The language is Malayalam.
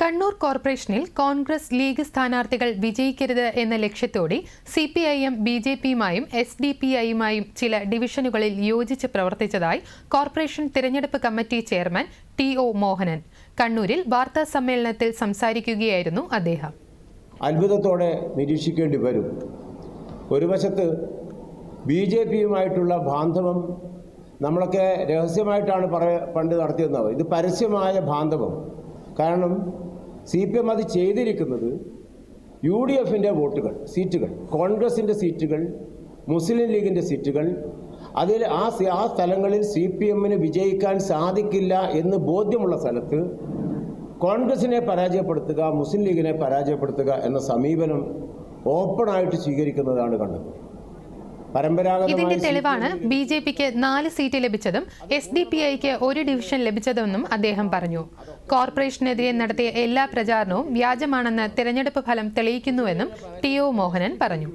കണ്ണൂർ കോർപ്പറേഷനിൽ കോൺഗ്രസ് ലീഗ് സ്ഥാനാർത്ഥികൾ വിജയിക്കരുത് എന്ന ലക്ഷ്യത്തോടെ C P I M B J പിയുമായും S D P ഐയുമായും ചില ഡിവിഷനുകളിൽ യോജിച്ച് പ്രവർത്തിച്ചതായി കോർപ്പറേഷൻ തിരഞ്ഞെടുപ്പ് committee chairman T O Mohanan. കണ്ണൂരിൽ വാർത്താ സമ്മേളനത്തിൽ സംസാരിക്കുകയായിരുന്നു അദ്ദേഹം. അത്ഭുതത്തോടെ നിരീക്ഷിക്കേണ്ടി വരും. ഒരു വശത്ത് ബി ജെ പിയുമായിട്ടുള്ള ബാന്ധവം നമ്മളൊക്കെ രഹസ്യമായിട്ടാണ് പറയ പണ്ട് നടത്തിയിരുന്നത്. ഇത് പരസ്യമായ ബാന്ധവം കാരണം സി പി എം അത് ചെയ്തിരിക്കുന്നത് യു ഡി എഫിന്റെ വോട്ടുകൾ സീറ്റുകൾ കോൺഗ്രസിന്റെ സീറ്റുകൾ മുസ്ലിം ലീഗിന്റെ സീറ്റുകൾ. അതിൽ ആ ആ സ്ഥലങ്ങളിൽ സി പി എമ്മിന് വിജയിക്കാൻ സാധിക്കില്ല എന്ന് ബോധ്യമുള്ള സ്ഥലത്ത് കോൺഗ്രസിനെ പരാജയപ്പെടുത്തുക മുസ്ലിം ലീഗിനെ പരാജയപ്പെടുത്തുക എന്ന സമീപനം ഓപ്പണായിട്ട് സ്വീകരിക്കുന്നതാണ് കണ്ടത്. ഇതിന്റെ തെളിവാണ് ബി ജെ പിക്ക് നാല് സീറ്റ് ലഭിച്ചതും എസ് ഡി പി ഐക്ക് ഒരു ഡിവിഷൻ ലഭിച്ചതെന്നും അദ്ദേഹം പറഞ്ഞു. കോർപ്പറേഷനെതിരെ നടത്തിയ എല്ലാ പ്രചാരണവും വ്യാജമാണെന്ന് തെരഞ്ഞെടുപ്പ് ഫലം തെളിയിക്കുന്നുവെന്നും ടി ഒ മോഹനൻ പറഞ്ഞു.